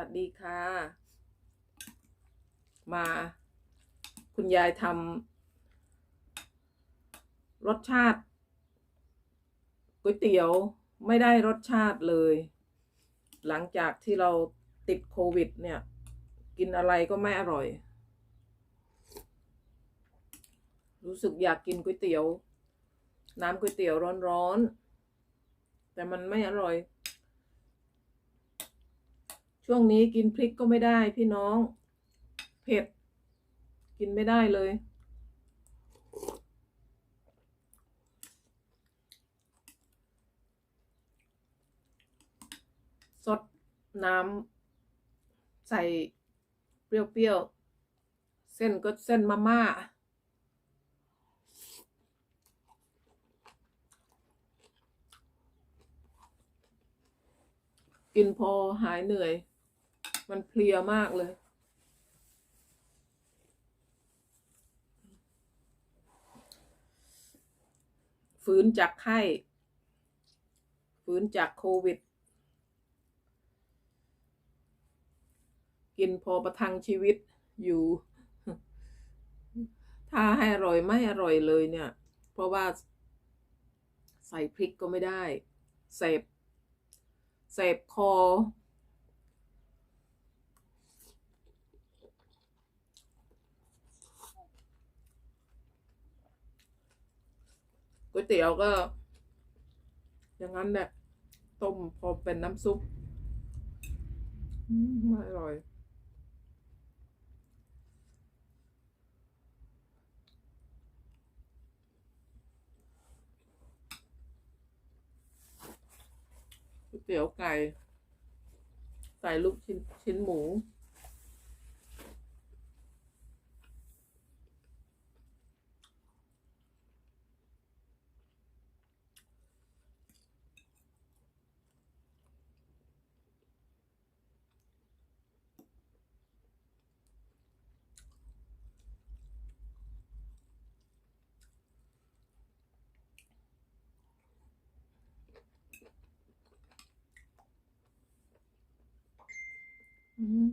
วัสดีค่ะ มา คุณยายทำรสชาติก๋วยเตี๋ยวไม่ได้รสชาติเลย หลังจากที่เราติดโควิด เนี่ย กินอะไรก็ไม่อร่อย รู้สึกอยากกินก๋วยเตี๋ยว น้ำก๋วยเตี๋ยวร้อนๆแต่มันไม่อร่อย ช่วงนี้กินพริกก็ไม่ได้พี่น้อง เผ็ด กินไม่ได้เลย สดน้ำใส่เปรี้ยวๆ เส้นก็เส้นมาม่ากินพอหายเหนื่อย มันเพลียมากเลยฟื้นจากไข้ฟื้นจากโควิด กินพอประทังชีวิตอยู่ ถ้าให้อร่อยไม่อร่อยเลยเนี่ย เพราะว่าใส่พริกก็ไม่ได้ เสพเสพคอ ก๋วยเตี๋ยวก็ อย่างนั้นแหละต้มพอเป็นน้ำซุปอมไม่อร่อย ก๋วยเตี๋ยวไก่ ใส่ลูกชิ้นชิ้นหมู อืม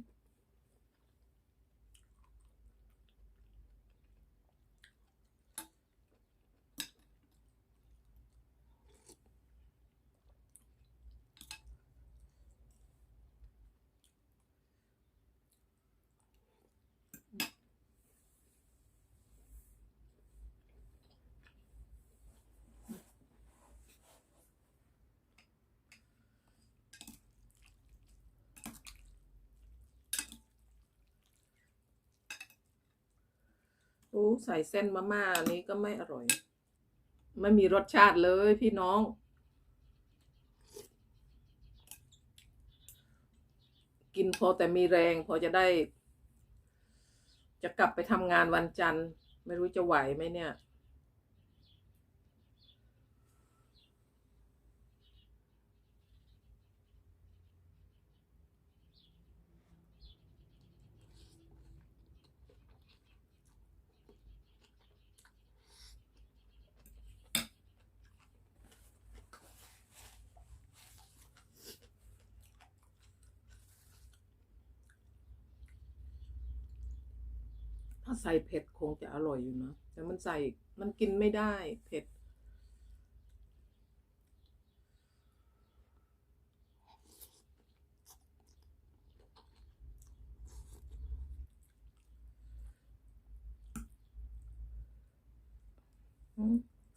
อ้ใส่เส้นมาม่าอันนี้ก็ไม่อร่อย ไม่มีรสชาติเลยพี่น้อง กินพอแต่มีแรง พอจะได้ จะกลับไปทำงานวันจันทร์ ไม่รู้จะไหวไหมเนี่ย ถ้าใส่เผ็ดคงจะอร่อยอยู่นะ แต่มันใส่มันกินไม่ได้เผ็ด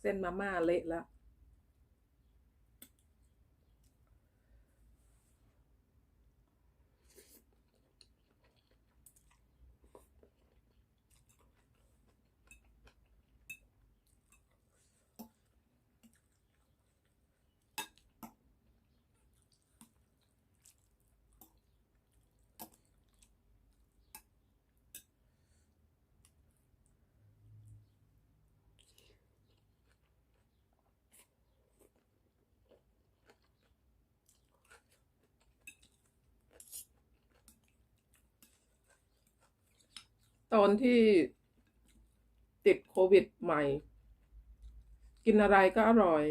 เส้นมาม่าเละแล้ว ตอนที่ติดโควิดใหม่ กินอะไรก็อร่อย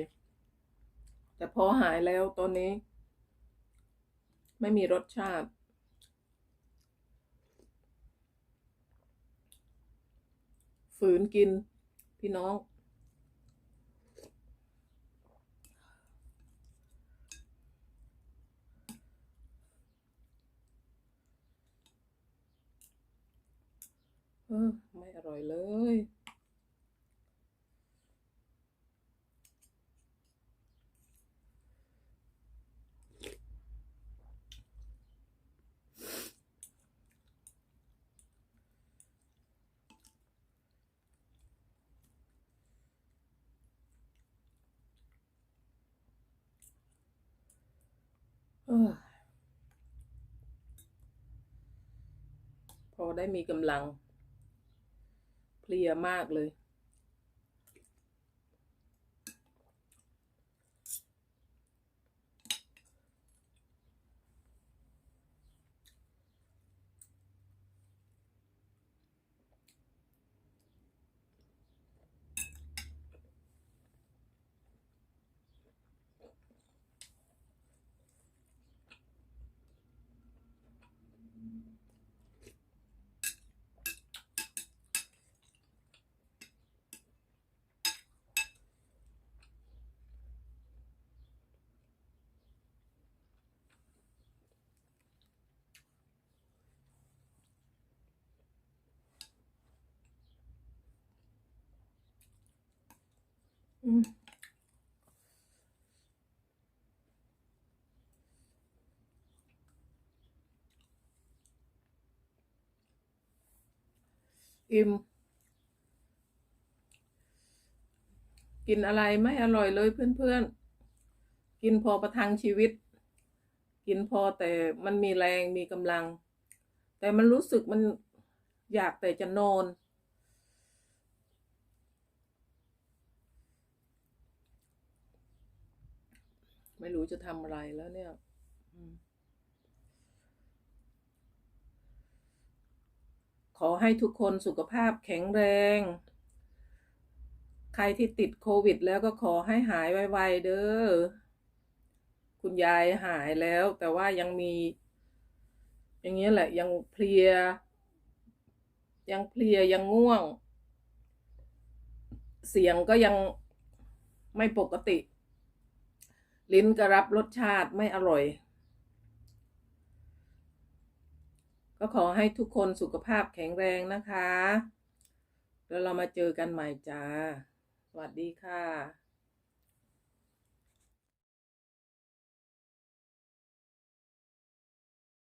แต่พอหายแล้วตอนนี้ ไม่มีรสชาติ ฝืนกินพี่น้อง ออไม่อร่อยเลย เออพอได้มีกำลัง เพลียมากเลย อิ่มกินอะไรไม่อร่อยเลยเพื่อนๆ กินพอประทังชีวิต กินพอแต่มันมีแรงมีกำลัง แต่มันรู้สึกมันอยากแต่จะนอน ไม่รู้จะทำอะไรแล้วเนี่ยขอให้ทุกคนสุขภาพแข็งแรง ใครที่ติดโควิดแล้วก็ขอให้หายไวๆเด้อ คุณยายหายแล้ว แต่ว่ายังมี อย่างเงี้ยแหละ ยังเพลีย ยังเพลียยังง่วง เสียงก็ยังไม่ปกติ ลิ้นก็รับรสชาติไม่อร่อย ก็ขอให้ทุกคนสุขภาพแข็งแรงนะคะ แล้วเรามาเจอกันใหม่จ้า สวัสดีค่ะ